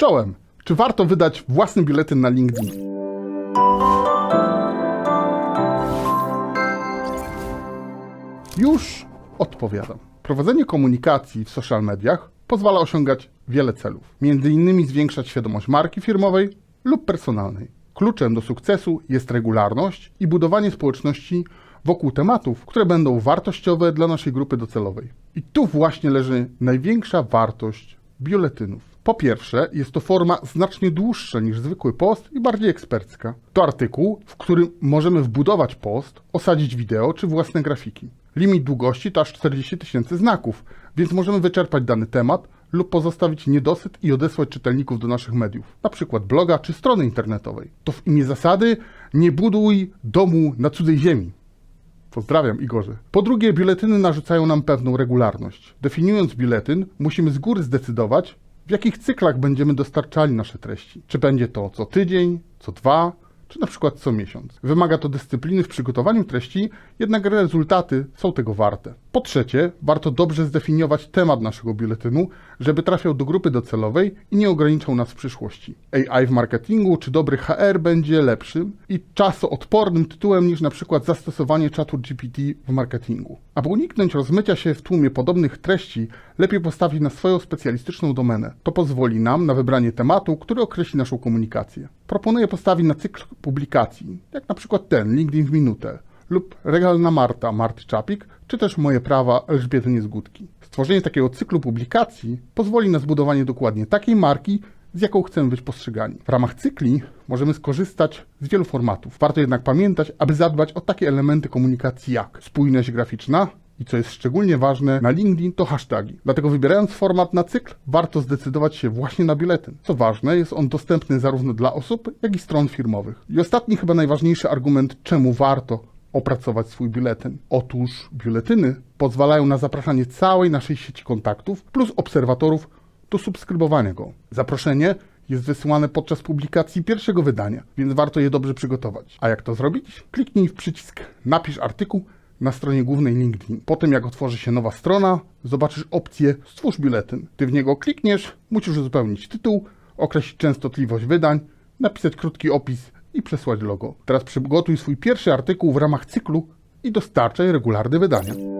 Czołem! Czy warto wydać własny biuletyn na LinkedIn? Już odpowiadam. Prowadzenie komunikacji w social mediach pozwala osiągać wiele celów. Innymi zwiększać świadomość marki firmowej lub personalnej. Kluczem do sukcesu jest regularność i budowanie społeczności wokół tematów, które będą wartościowe dla naszej grupy docelowej. I tu właśnie leży największa wartość biuletynów. Po pierwsze, jest to forma znacznie dłuższa niż zwykły post i bardziej ekspercka. To artykuł, w którym możemy wbudować post, osadzić wideo czy własne grafiki. Limit długości to aż 40 tysięcy znaków, więc możemy wyczerpać dany temat lub pozostawić niedosyt i odesłać czytelników do naszych mediów, przykład bloga czy strony internetowej. To w imię zasady nie buduj domu na cudzej ziemi. Pozdrawiam, Igorze. Po drugie, biuletyny narzucają nam pewną regularność. Definiując biuletyn, musimy z góry zdecydować, w jakich cyklach będziemy dostarczali nasze treści. Czy będzie to co tydzień, co dwa, czy na przykład co miesiąc. Wymaga to dyscypliny w przygotowaniu treści, jednak rezultaty są tego warte. Po trzecie, warto dobrze zdefiniować temat naszego biuletynu, żeby trafiał do grupy docelowej i nie ograniczał nas w przyszłości. AI w marketingu czy dobry HR będzie lepszym i czasoodpornym tytułem niż na przykład zastosowanie czatu GPT w marketingu. Aby uniknąć rozmycia się w tłumie podobnych treści, lepiej postawić na swoją specjalistyczną domenę. To pozwoli nam na wybranie tematu, który określi naszą komunikację. Proponuję postawić na cykl publikacji, jak na przykład ten, LinkedIn w minutę, lub Regalna Marta, Marty Czapik, czy też Moje prawa Elżbiety Niezgódki. Stworzenie takiego cyklu publikacji pozwoli na zbudowanie dokładnie takiej marki, z jaką chcemy być postrzegani. W ramach cykli możemy skorzystać z wielu formatów. Warto jednak pamiętać, aby zadbać o takie elementy komunikacji jak spójność graficzna i co jest szczególnie ważne na LinkedIn to hashtagi. Dlatego wybierając format na cykl, warto zdecydować się właśnie na biuletyn. Co ważne, jest on dostępny zarówno dla osób, jak i stron firmowych. I ostatni, chyba najważniejszy argument, czemu warto opracować swój biuletyn. Otóż biuletyny pozwalają na zapraszanie całej naszej sieci kontaktów plus obserwatorów do subskrybowania go. Zaproszenie jest wysyłane podczas publikacji pierwszego wydania, więc warto je dobrze przygotować. A jak to zrobić? Kliknij w przycisk Napisz artykuł na stronie głównej LinkedIn. Po tym jak otworzy się nowa strona, zobaczysz opcję Stwórz biuletyn. Ty w niego klikniesz, musisz uzupełnić tytuł, określić częstotliwość wydań, napisać krótki opis i przesłać logo. Teraz przygotuj swój pierwszy artykuł w ramach cyklu i dostarczaj regularne wydania.